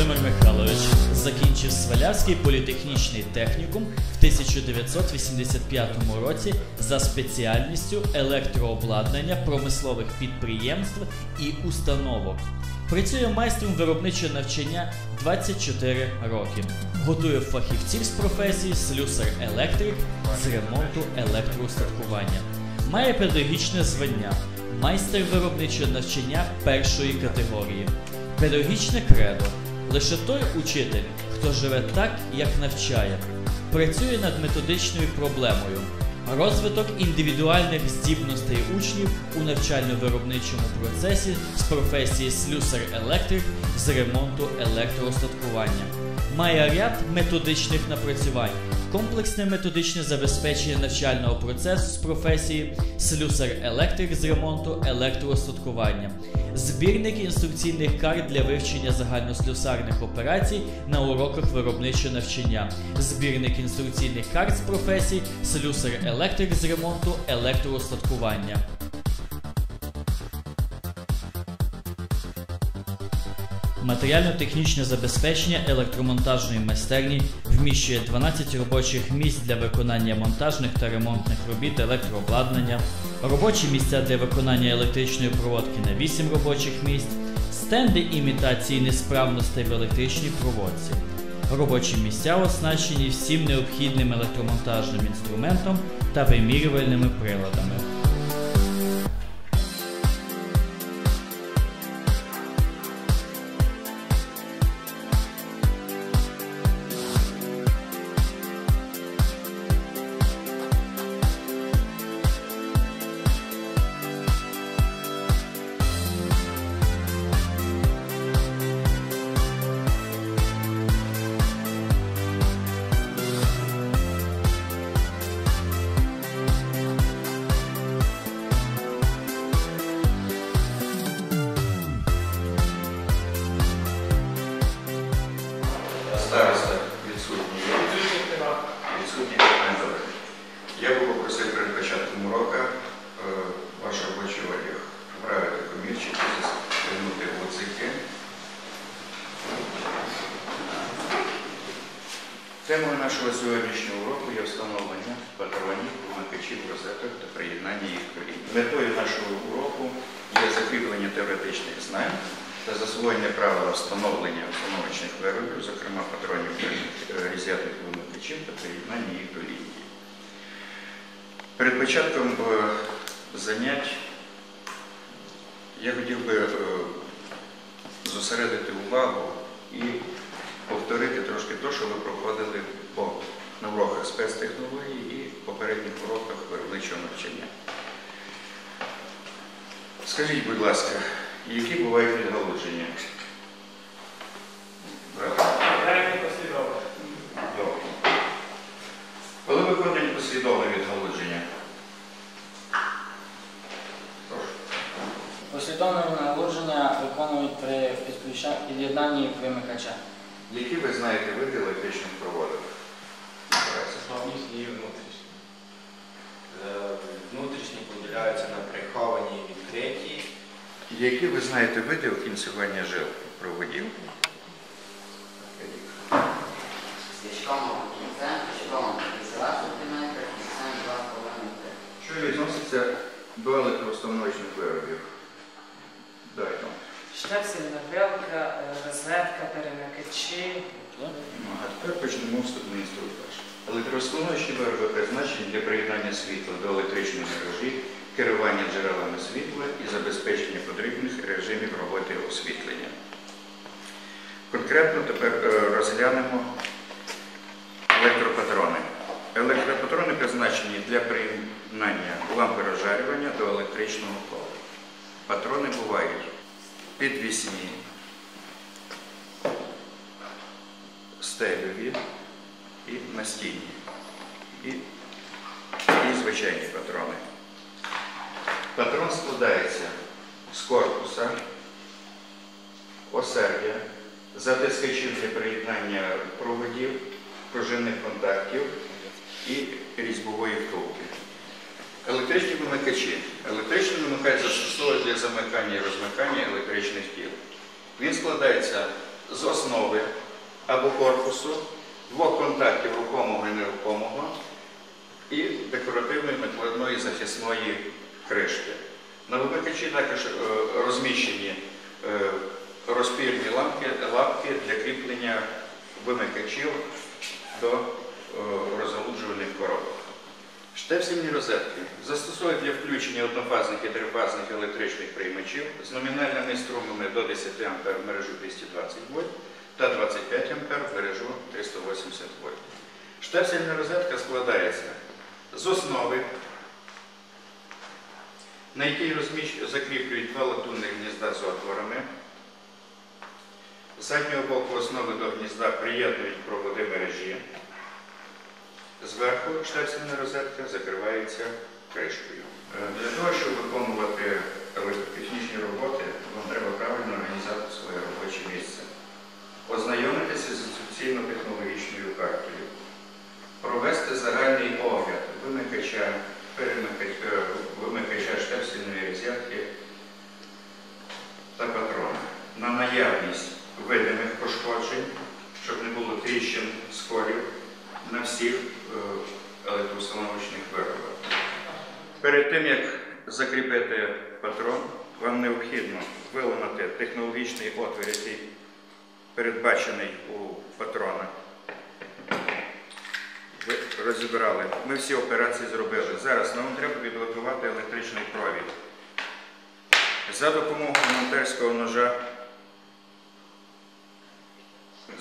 Володимир Михайлович закінчив Свалявський політехнічний технікум в 1985 році за спеціальністю електрообладнання промислових підприємств і установок. Працює майстром виробничого навчання 24 роки. Готує фахівців з професії слюсар-електрик з ремонту електроустаткування. Має педагогічне звання, майстер виробничого навчання першої категорії. Педагогічне кредо лише той учитель, хто живе так, як навчає, працює над методичною проблемою. Розвиток індивідуальних здібностей учнів у навчально-виробничому процесі з професії слюсар-електрик з ремонту електроостаткування. Має ряд методичних напрацювань, комплексне методичне забезпечення навчального процесу з професії слюсар-електрик з ремонту електроостаткування, збірник інструкційних карт для вивчення загальнослюсарних операцій на уроках виробничого навчання, збірник інструкційних карт з професій слюсар-електрик з ремонту електроостаткування. Матеріально-технічне забезпечення електромонтажної майстерні вміщує 12 робочих місць для виконання монтажних та ремонтних робіт електрообладнання, робочі місця для виконання електричної проводки на 8 робочих місць, стенди імітації несправностей в електричній проводці. Робочі місця оснащені всім необхідним електромонтажним інструментом та вимірювальними приладами. Темою нашого сьогоднішнього уроку є встановлення патронів, вимикачів, розеток та приєднання їх до лінії. Метою нашого уроку є закріплення теоретичних знань та засвоєння правила встановлення установочних виробів, зокрема патронів е, різятих вимикачів та приєднання їх до лінії. Перед початком е, занять я хотів би е, зосередити увагу і повторити трошки те, що ви проходили по на уроках спецтехнології і попередніх уроках виробничого навчання. Скажіть, будь ласка, які бувають. Добре. Коли виходить послідовне відгалудження? Прошу. Послідовне наложення виконують при підключа- під'єднанні вимикача. Які ви знаєте види електричних проводок? Зовнішні і внутрішні. Е, Внутрішні поділяються на приховані і відкриті. Які ви знаєте види кінцювання жил проводів? Свічком кінцем, щитом 2 см, кінцем 2,5 метри. Що відноситься до електроустановочних виробів? Дайте. Штепсельна грелка, е, розетка, перемикачі. А тепер почнемо вступний інструктаж. Електроустановочні вироби призначені для приєднання світла до електричної мережі, керування джерелами світла і забезпечення потрібних режимів роботи освітлення. Конкретно тепер е, розглянемо електропатрони. Електропатрони призначені для приєднання лампи розжарювання до електричного кола. Патрони бувають підвісні, стелеві і настійні. І, і звичайні патрони. Патрон складається з корпуса, осердя, затискачів для приєднання проводів, пружинних контактів і різьбової втулки. Електричні вимикачі. Вимикач застосовують для замикання і розмикання електричних тіл. Він складається з основи або корпусу двох контактів рухомого і нерухомого і декоративної накладної захисної кришки. На вимикачі також е, розміщені е, розпірні ламки, лапки для кріплення вимикачів до е, розгалуджувальних коробок. Штепсельні розетки застосовують для включення однофазних і трифазних електричних приймачів з номінальними струмами до 10 А в мережу 220 вольт та 25 А в мережу 380 вольт. Штепсельна розетка складається з основи, на якій розміщ- закріплюють два латунних гнізда з отворами. З заднього боку основи до гнізда приєднують проводи мережі. Зверху штепсельна розетка закривається кришкою. Е, Для того, щоб виконувати електротехнічні роботи, вам треба правильно організувати своє робоче місце, ознайомитися з інструкційно-технологічною картою, провести загальний огляд. Вимикача, перемикача, е, вимикача штепсельної розетки та патрона на наявність видимих пошкоджень, щоб не було тріщин, сколів на всіх е, електроустановочних виробах. Перед тим, як закріпити патрон, вам необхідно виламати технологічний отвір, який передбачений у патрона. Ви розібрали. Ми всі операції зробили. Зараз нам треба підготувати електричний провід. За допомогою монтерського ножа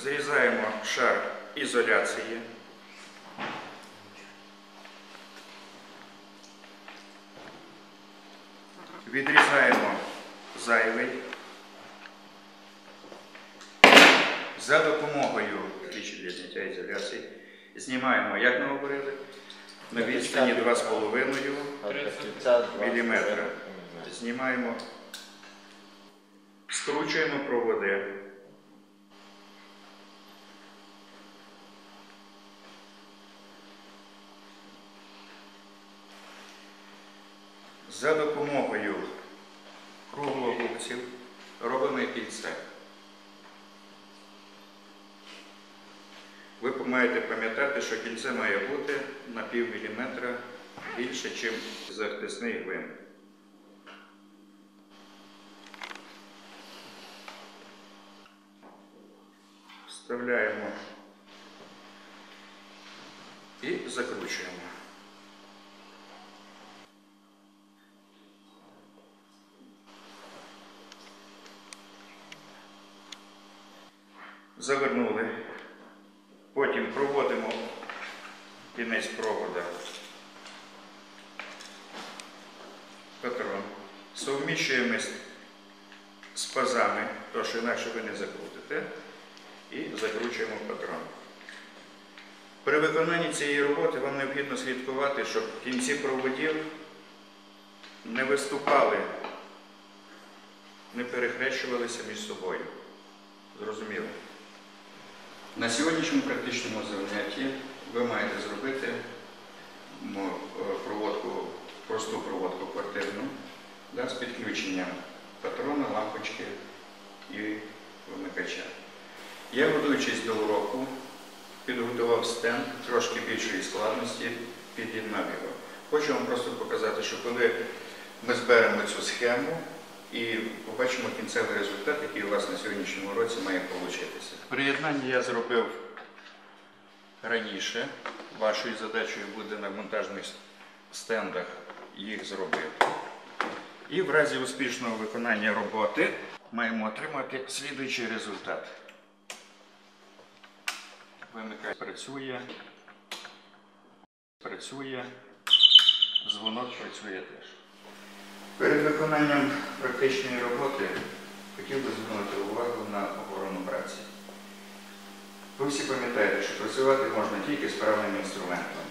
зрізаємо шар ізоляції. Відрізаємо зайвий. За допомогою ключі для зняття ізоляції знімаємо, як ми говорили, на відстані 2,5 міліметра. Знімаємо, скручуємо проводи. За допомогою круглогубців робимо кільце. Ви маєте пам'ятати, що кільце має бути на пів міліметра більше, ніж захисний гвинт. Вставляємо і закручуємо. Завернули. Потім проводимо кінець провода. Патрон. Совміщуємо з- пазами, то що інакше ви не закрутите, і закручуємо патрон. При виконанні цієї роботи вам необхідно слідкувати, щоб кінці проводів не виступали, не перехрещувалися між собою. Зрозуміло? На сьогоднішньому практичному занятті ви маєте зробити е, проводку, просту проводку квартирну да, з підключенням патрона, лампочки і вимикача. Я, готуючись до уроку, підготував стенд трошки більшої складності, під'єднав його. Хочу вам просто показати, що коли ми зберемо цю схему і побачимо кінцевий результат, який у вас на сьогоднішньому році має получитися. Приєднання я зробив раніше. Вашою задачею буде на монтажних стендах їх зробити. І в разі успішного виконання роботи маємо отримати слідуючий результат. Вимикач працює, працює, дзвонок працює теж. Перед виконанням практичної роботи хотів би звернути увагу на охорону праці. Ви всі пам'ятаєте, що працювати можна тільки з правильним інструментом.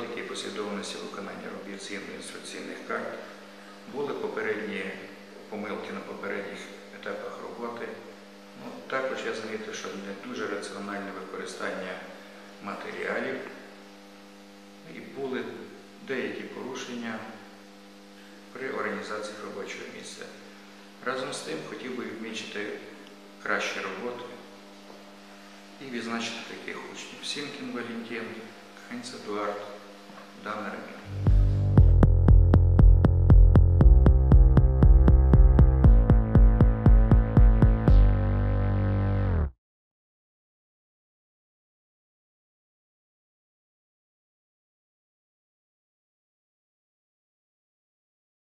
Методики і послідовності виконання робіт згідно інструкційних карт. Були попередні помилки на попередніх етапах роботи. Ну, також я замітив, що не дуже раціональне використання матеріалів і були деякі порушення при організації робочого місця. Разом з тим хотів би відмічити кращі роботи і відзначити таких учнів. Сімкін Валентин, Хенц Едуард, राम नारायण